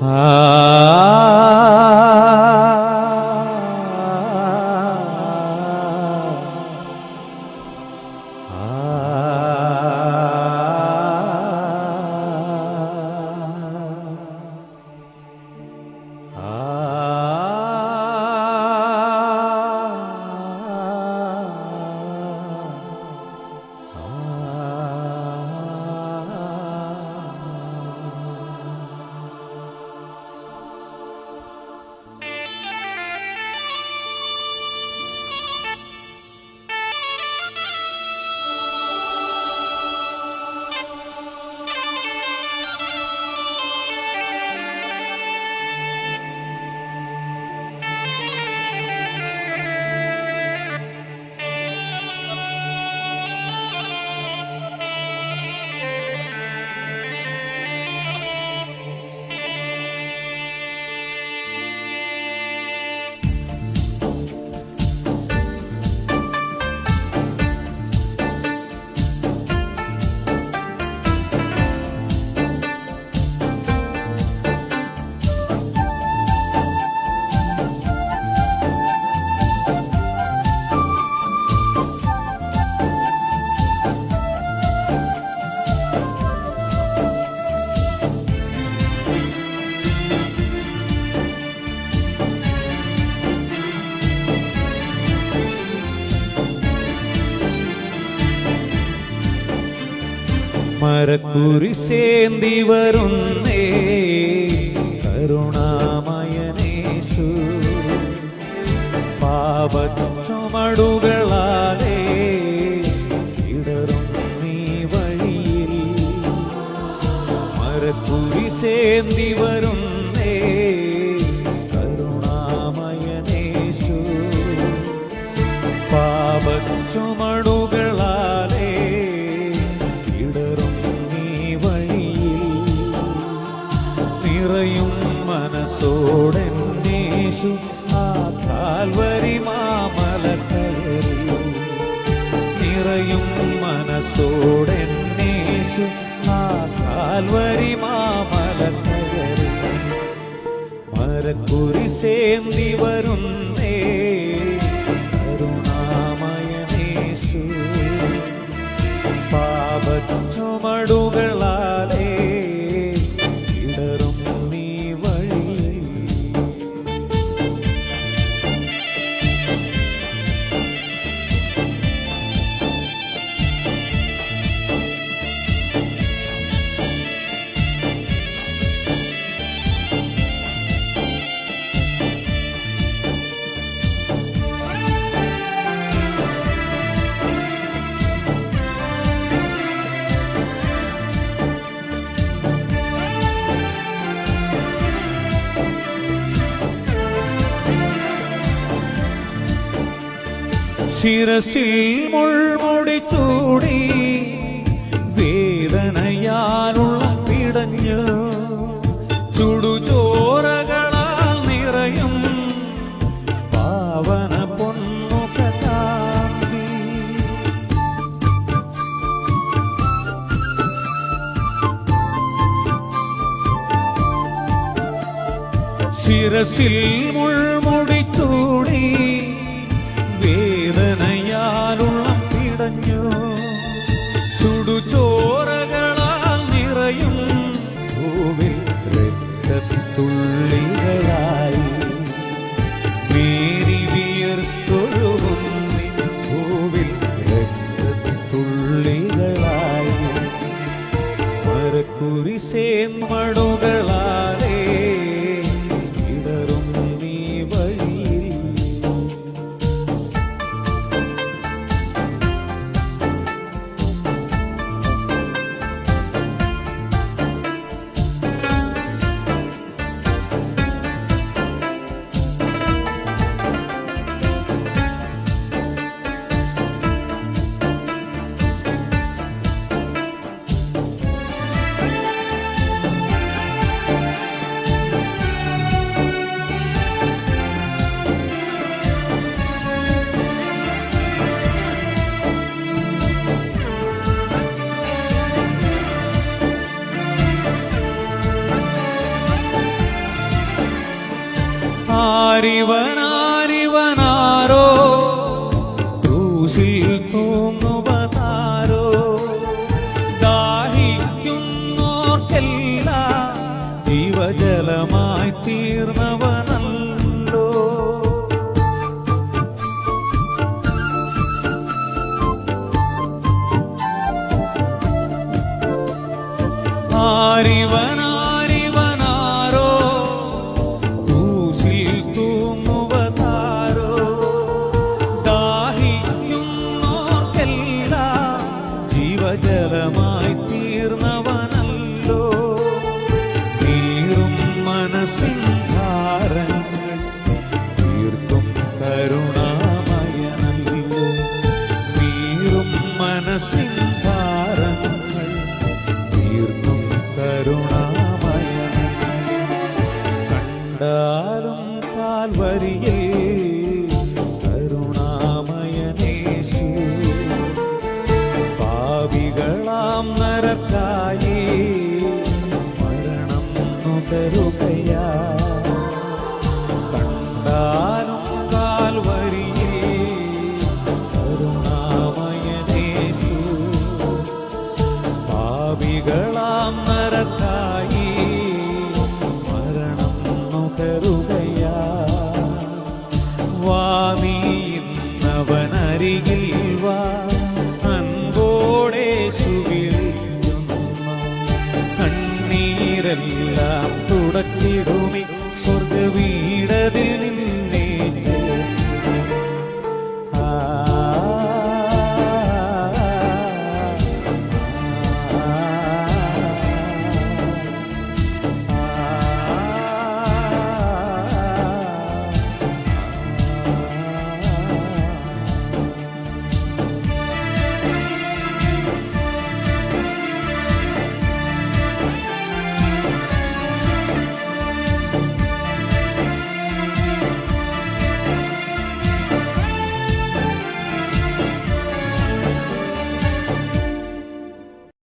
啊。മരക്കുരിശേന്തി വരുന്നേ കരുണാമയനേശു. പാപച്ചുമടുകളാലേ ഇടറും നീ വഴിയിൽ. മരക്കുരിശേന്തി വരുന്നേ കരുണാമയനേശു. പാപച്ചുമടുകളാലേ നിറയും മനസ്സോടെ മാമല കയറി മരക്കുരിശേന്തി ശിരസിൽ മുൾമുടി ചൂടി വേദനയാലുള്ള പിടഞ്ഞു ചുടുചോരകളാൽ നിറയും പാവന പൊന്നുക ശിരസിൽ മുൾമുടി ചൂടി ಸೇನ್ ಮಾಡೋ അറിവനാരിവനാരോ ക്രൂശിൽ തൂങ്ങുവതാരോ? ദാഹിക്കുന്നോർക്കെല്ല ജീവജലമായി തീർന്നവനല്ലോ. ആരിവൻ வரியில் തുടക്കിടുമി. സ്വർഗ വീടതിൽ നിന്ന്